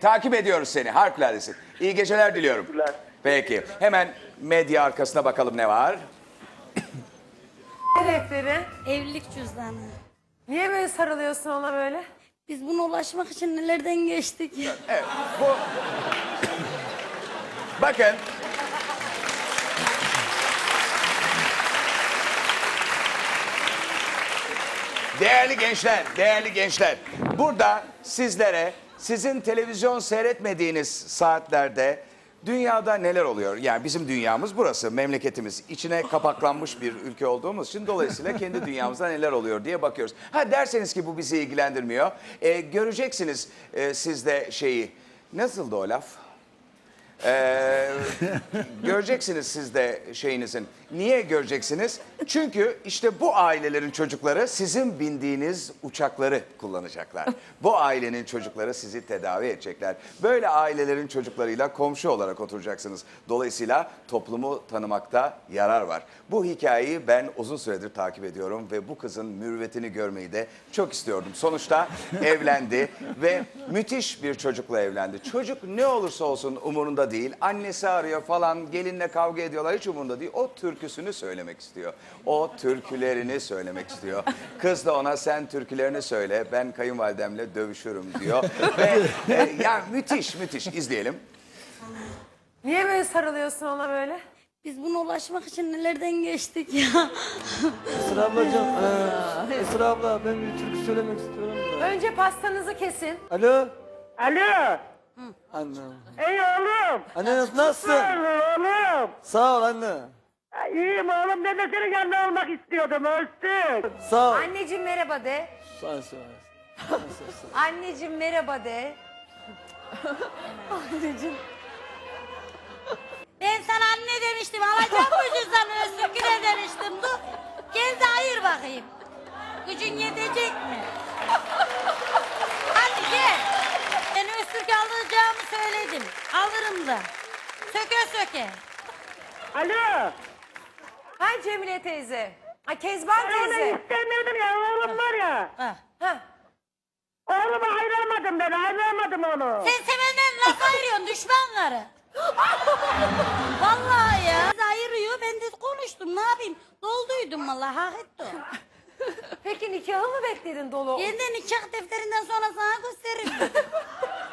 Takip ediyoruz seni. Harikuladesin. İyi geceler diliyorum. Teşekkürler. Peki. Hemen medya arkasına bakalım ne var. Ne defteri? Evlilik cüzdanı. Niye böyle sarılıyorsun ona böyle? Biz buna ulaşmak için nelerden geçtik. Evet. Bu... Bakın. Değerli gençler, değerli gençler. Burada sizlere sizin televizyon seyretmediğiniz saatlerde dünyada neler oluyor? Yani bizim dünyamız burası, memleketimiz. İçine kapaklanmış bir ülke olduğumuz için dolayısıyla kendi dünyamızda neler oluyor diye bakıyoruz. Ha derseniz ki bu bizi ilgilendirmiyor. Ee, göreceksiniz e, siz de şeyi. Nasıldı o laf? Ee, göreceksiniz siz de şeyinizin. Niye göreceksiniz? Çünkü işte bu ailelerin çocukları sizin bindiğiniz uçakları kullanacaklar. Bu ailenin çocukları sizi tedavi edecekler. Böyle ailelerin çocuklarıyla komşu olarak oturacaksınız. Dolayısıyla toplumu tanımakta yarar var. Bu hikayeyi ben uzun süredir takip ediyorum ve bu kızın mürüvvetini görmeyi de çok istiyordum. Sonuçta evlendi ve müthiş bir çocukla evlendi. Çocuk ne olursa olsun umurunda değil. Annesi arıyor falan, gelinle kavga ediyorlar hiç umurunda değil. O türküsünü söylemek istiyor. O türkülerini söylemek istiyor. Kız da ona sen türkülerini söyle, ben kayınvalidemle dövüşürüm diyor. ve e, yani müthiş müthiş izleyelim. Niye böyle sarılıyorsun ona böyle? Biz buna ulaşmak için nelerden geçtik ya. Esra ablacığım, eee, Esra abla ben bir türkü söylemek istiyorum da. Önce pastanızı kesin. Alo, Alo. Annem. Ey oğlum. Anne nasılsın? Oğlum. Sağ ol anne. İyiyim oğlum. Ben de senin yanında olmak istiyordum. Ölsün. Sağ ol. Anneciğim merhaba de. Sağ ol. Sağ ol. Anneciğim merhaba de. Ben sana anne demiştim. Alacağım bu cüzdanı Öztürk'üne demiştim. Dur. De ayır bakayım. Gücün yetecek mi? Alırım da. Söke söke. Alo. Ha Cemile teyze. Ay Kezban Ben onu teyze. istemiyordum ya. Oğlum var ya. Ha. Ha. Oğlumu ayıramadım ben. Ayıramadım onu. Sen sevenden nasıl ayırıyorsun düşmanları? vallahi ya. Biz ayırıyor ben de konuştum ne yapayım. Dolduydum vallahi hak etti o. Peki nikahı mı bekledin dolu? Ben de nikah defterinden sonra sana gösteririm.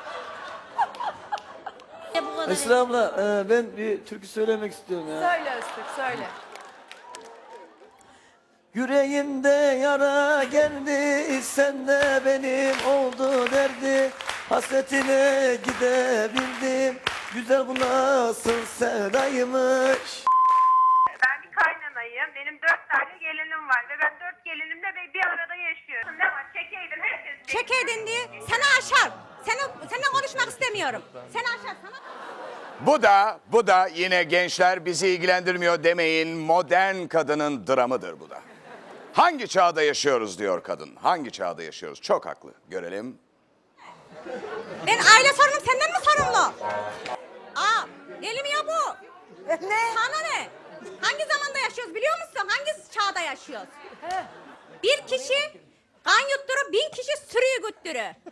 Ya bu kadar. Esra abla eee, ben bir türkü söylemek istiyorum ya. Söyle Öztürk söyle. Yüreğimde yara geldi, sen de benim oldu derdi. Hasretine gidebildim, güzel bu nasıl sevdaymış. Ben bir kaynanayım. Benim dört tane gelinim var ve ben dört gelinimle bir, bir arada yaşıyorum. Ne var? Çekeydin herkes. Çekeydin diye sana aşar. Seni, seninle konuşmak istemiyorum. Seni aşar sana. Bu da bu da yine gençler bizi ilgilendirmiyor demeyin modern kadının dramıdır bu da. Hangi çağda yaşıyoruz diyor kadın. Hangi çağda yaşıyoruz? Çok haklı. Görelim. Ben aile sorunum senden mi sorumlu? Aa, deli mi ya bu? Ne? Sana ne? Hangi zamanda yaşıyoruz biliyor musun? Hangi çağda yaşıyoruz? Bir kişi kan yutturur, bin kişi sürüyü güttürür.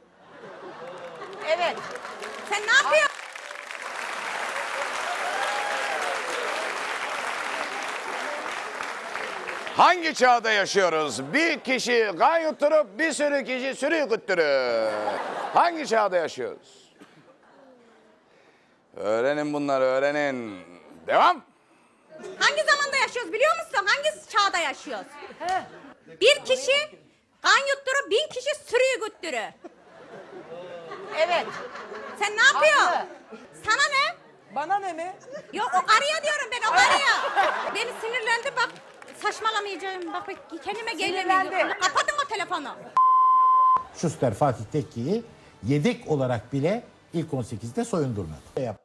Evet. Sen ne yapıyorsun? Hangi çağda yaşıyoruz? Bir kişi kan yutturup bir sürü kişi sürü yutturur. Hangi çağda yaşıyoruz? Öğrenin bunları öğrenin. Devam. Hangi zamanda yaşıyoruz biliyor musun? Hangi çağda yaşıyoruz? Bir kişi kan yutturur, bin kişi sürüyü güttürür. Evet. Sen ne yapıyorsun? Sana ne? Bana ne mi? Yok o karıya diyorum ben o karıya. Beni sinirlendi bak. Saçmalamayacağım. Bak bak kendime gelemiyorum. Sinirlendi. Kapatın o telefonu. Schuster Fatih Tekke'yi yedek olarak bile ilk 18'de soyundurmadı. Yap-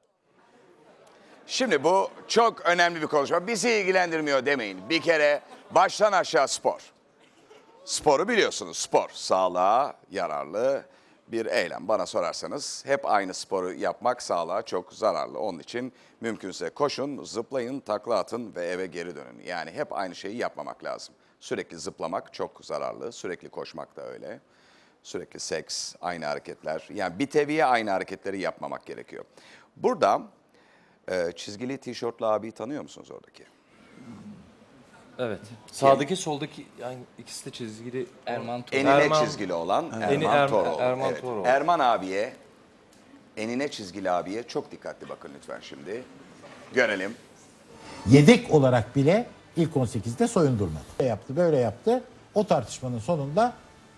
Şimdi bu çok önemli bir konuşma. Bizi ilgilendirmiyor demeyin. Bir kere baştan aşağı spor. Sporu biliyorsunuz. Spor sağlığa yararlı bir eylem. Bana sorarsanız hep aynı sporu yapmak sağlığa çok zararlı. Onun için mümkünse koşun, zıplayın, takla atın ve eve geri dönün. Yani hep aynı şeyi yapmamak lazım. Sürekli zıplamak çok zararlı, sürekli koşmak da öyle. Sürekli seks, aynı hareketler. Yani bir teviye aynı hareketleri yapmamak gerekiyor. Burada e, çizgili tişörtlü abiyi tanıyor musunuz oradaki? Evet. Sağdaki soldaki yani ikisi de çizgili. Erman Tuğ. Enine Erman- çizgili olan Erman Eni- Erman- Toroğlu. Erman Evet. Toroğlu. Erman abiye, enine çizgili abiye çok dikkatli bakın lütfen şimdi. Görelim. Yedek olarak bile ilk 18'de soyundurmadı. Böyle yaptı, böyle yaptı. O tartışmanın sonunda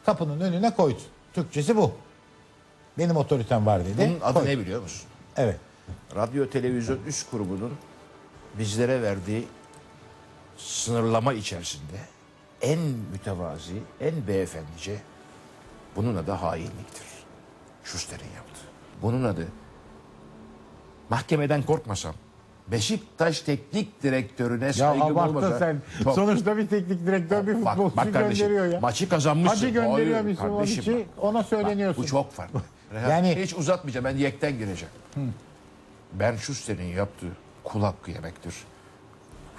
kapının önüne koydu. Türkçesi bu. Benim otoritem var dedi. Bunun adı Koydu. ne biliyor musun? Evet. Radyo Televizyon Üst Kurumu'nun bizlere verdiği sınırlama içerisinde en mütevazi, en beyefendice bunun adı hainliktir. Schuster'in yaptı. Bunun adı mahkemeden korkmasam Beşiktaş Teknik Direktörüne Ya saygım olmasa sen. çok- Sonuçta bir teknik direktör bir Bak, futbolcu bak kardeşim, gönderiyor ya. maçı kazanmışsın. Hacı gönderiyor Hayır kardeşim bak. ona Bak, söyleniyorsun. bu çok farklı. Yani- hiç uzatmayacağım. Ben yekten gireceğim. Ben Schuster'in yaptığı kul hakkı yemektir.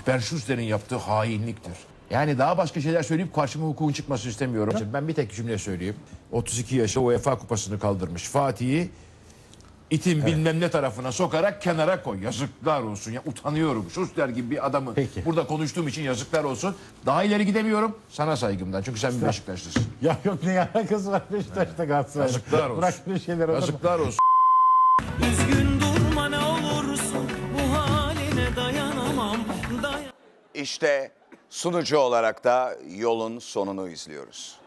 Ben Schuster'in yaptığı hainliktir. Yani daha başka şeyler söyleyip karşıma hukukun çıkmasını istemiyorum. Ben bir tek cümle söyleyeyim. 32 yaşında UEFA kupasını kaldırmış Fatih'i itin bilmem ne tarafına sokarak kenara koy. Yazıklar olsun. Ya utanıyorum. Schuster gibi bir adamı Peki. burada konuştuğum için yazıklar olsun. Daha ileri gidemiyorum. Sana saygımdan. Çünkü sen bir Beşiktaşlısın. Ya yok ne alakası var Beşiktaş'ta Galatasaray'la. Yazıklar olsun. Bırak böyle şeyler olur? Yazıklar olsun. Üzgün durma ne olursun bu haline dayanamam. İşte sunucu olarak da yolun sonunu izliyoruz.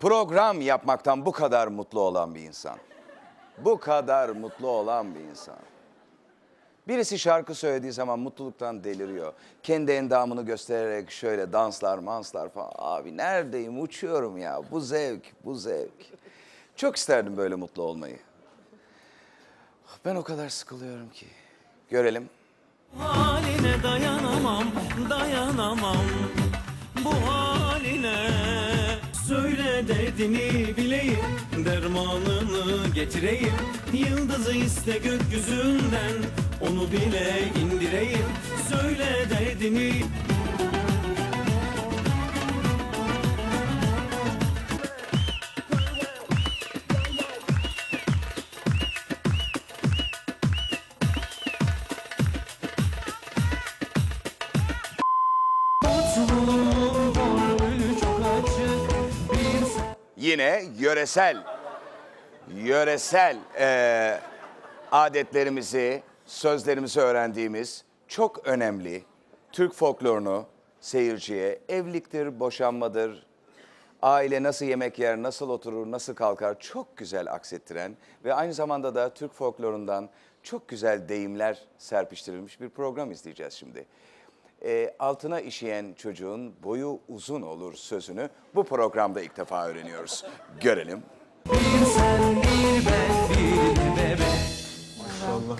Program yapmaktan bu kadar mutlu olan bir insan. Bu kadar mutlu olan bir insan. Birisi şarkı söylediği zaman mutluluktan deliriyor. Kendi endamını göstererek şöyle danslar, manslar falan. Abi neredeyim, uçuyorum ya. Bu zevk, bu zevk. Çok isterdim böyle mutlu olmayı. Ben o kadar sıkılıyorum ki. Görelim. Haline dayanamam, dayanamam. Bu haline söyle derdini bileyim, dermanını getireyim. Yıldızı iste gökyüzünden, onu bile indireyim. Söyle derdini yine yöresel yöresel eee, adetlerimizi, sözlerimizi öğrendiğimiz çok önemli Türk folklorunu seyirciye evliliktir, boşanmadır, aile nasıl yemek yer, nasıl oturur, nasıl kalkar çok güzel aksettiren ve aynı zamanda da Türk folklorundan çok güzel deyimler serpiştirilmiş bir program izleyeceğiz şimdi. Eee, altına işeyen çocuğun boyu uzun olur sözünü bu programda ilk defa öğreniyoruz. Görelim.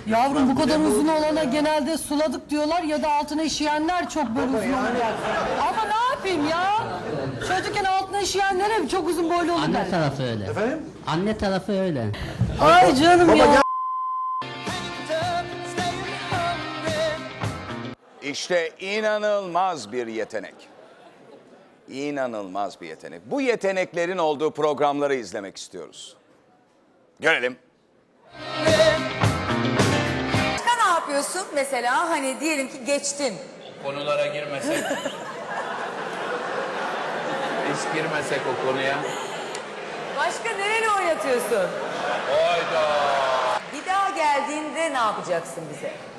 Yavrum bu kadar uzun olana genelde suladık diyorlar ya da altına işeyenler çok böyle uzun oluyor. Ama ne yapayım ya? Çocukken altına işeyenlere çok uzun boylu olur Anne tarafı öyle. Efendim? Anne tarafı öyle. Ay canım ya. İşte inanılmaz bir yetenek. İnanılmaz bir yetenek. Bu yeteneklerin olduğu programları izlemek istiyoruz. Görelim. Başka ne yapıyorsun mesela? Hani diyelim ki geçtin. Konulara girmesek. Hiç girmesek o konuya. Başka nereli oynatıyorsun? Hayda. Bir daha geldiğinde ne yapacaksın bize?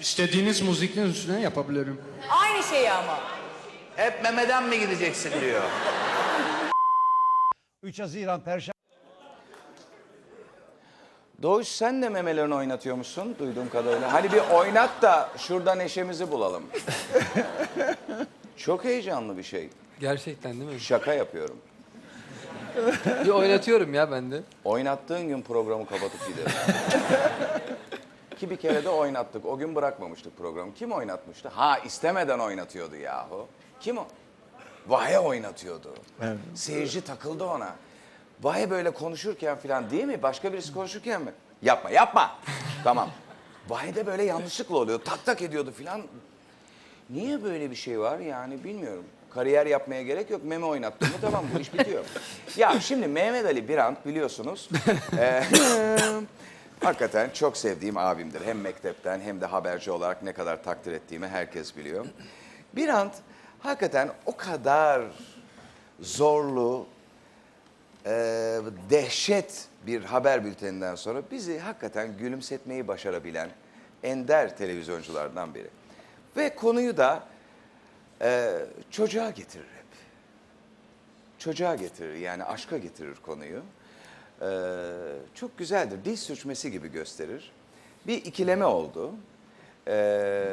İstediğiniz müziklerin üstüne yapabilirim. Aynı şeyi ama. Hep memeden mi gideceksin diyor. 3 Haziran Perşembe. Doğuş sen de memelerini oynatıyormuşsun duyduğum kadarıyla. Hani bir oynat da şurada neşemizi bulalım. Çok heyecanlı bir şey. Gerçekten değil mi? Şaka yapıyorum. Bir oynatıyorum ya ben de. Oynattığın gün programı kapatıp giderim. Ki bir kere de oynattık. O gün bırakmamıştık programı. Kim oynatmıştı? Ha istemeden oynatıyordu yahu. Kim o? Vahe oynatıyordu. Seyirci takıldı ona. Vahe böyle konuşurken falan değil mi? Başka birisi konuşurken mi? Yapma yapma. tamam. Vahe de böyle yanlışlıkla oluyor. Tak tak ediyordu falan. Niye böyle bir şey var yani bilmiyorum. Kariyer yapmaya gerek yok. Meme oynattın mı tamam bu iş bitiyor. ya şimdi Mehmet Ali Birant biliyorsunuz. eee, hakikaten çok sevdiğim abimdir. Hem mektepten hem de haberci olarak ne kadar takdir ettiğimi herkes biliyor. Birant hakikaten o kadar zorlu, eee, dehşet bir haber bülteninden sonra bizi hakikaten gülümsetmeyi başarabilen ender televizyonculardan biri. Ve konuyu da eee, çocuğa getirir hep. Çocuğa getirir yani aşka getirir konuyu. Eee, çok güzeldir. Dil sürçmesi gibi gösterir. Bir ikileme oldu. Eee,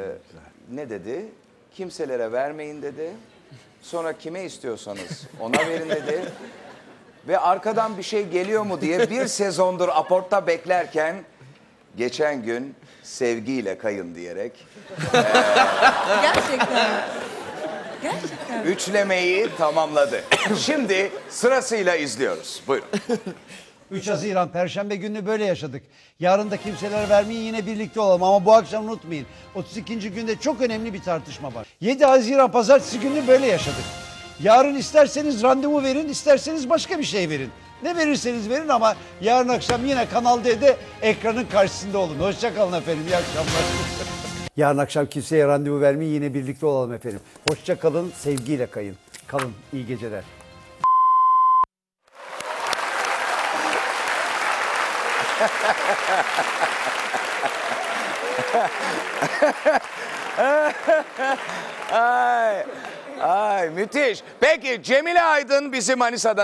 ne dedi? Kimselere vermeyin dedi. Sonra kime istiyorsanız ona verin dedi. Ve arkadan bir şey geliyor mu diye bir sezondur aportta beklerken geçen gün sevgiyle kayın diyerek Gerçekten. Gerçekten. üçlemeyi tamamladı. Şimdi sırasıyla izliyoruz. Buyurun. 3 Haziran Perşembe gününü böyle yaşadık. Yarın da kimselere vermeyin yine birlikte olalım ama bu akşam unutmayın. 32. günde çok önemli bir tartışma var. 7 Haziran Pazartesi gününü böyle yaşadık. Yarın isterseniz randevu verin, isterseniz başka bir şey verin. Ne verirseniz verin ama yarın akşam yine Kanal D'de ekranın karşısında olun. Hoşçakalın efendim, iyi akşamlar. Yarın akşam kimseye randevu vermeyin yine birlikte olalım efendim. Hoşça kalın, sevgiyle kayın. Kalın, iyi geceler. Ay, ay müthiş. Peki Cemile Aydın bizi Manisa'dan